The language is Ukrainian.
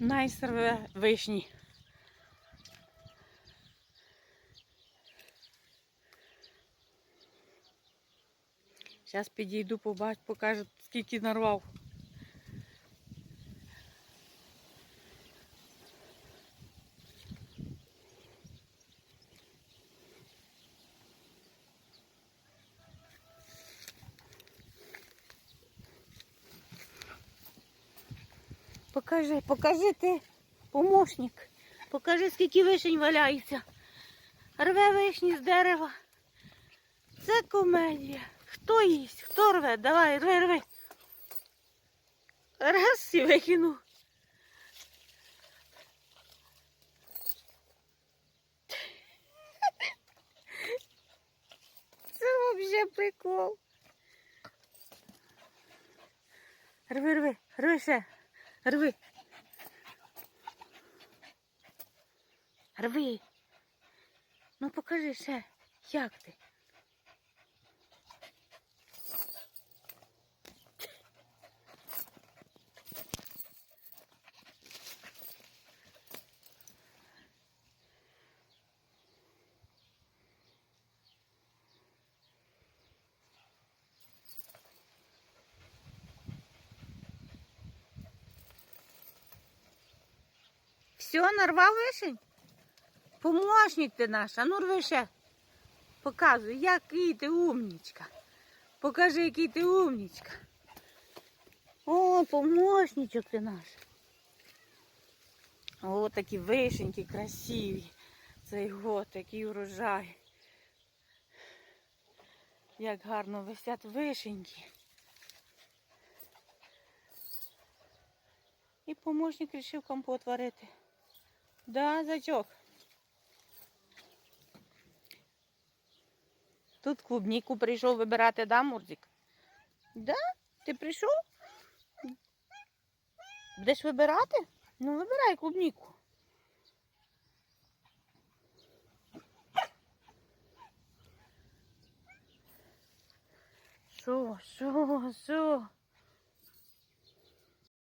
найсерве вишні. Зараз підійду, побачу, покажу, скільки нарвав. Покажи, покажи ти, помощник. Покажи, скільки вишень валяється. Рве вишні з дерева. Це комедія. Хто їсть? Хто рве? Давай, рви, рви. Раз і викинув. Це взагалі прикол. Рви, рви, рви ще. Рви. Рви. Ну покажи ще, як ти. Все, нарвав вишень? Помощник ти наш, а ну рви ще. Показуй, який ти умнічка. Покажи, який ти умнічка. О, помощничок ти наш. О, такі вишеньки красиві. Цей год, який урожай. Як гарно висять вишеньки. І помощник вирішив компот варити. Да, зачок. Тут клубніку прийшов вибирати, да, Мурзик? Да? Ти прийшов? Будеш вибирати? Ну, вибирай клубніку. Що, що, що?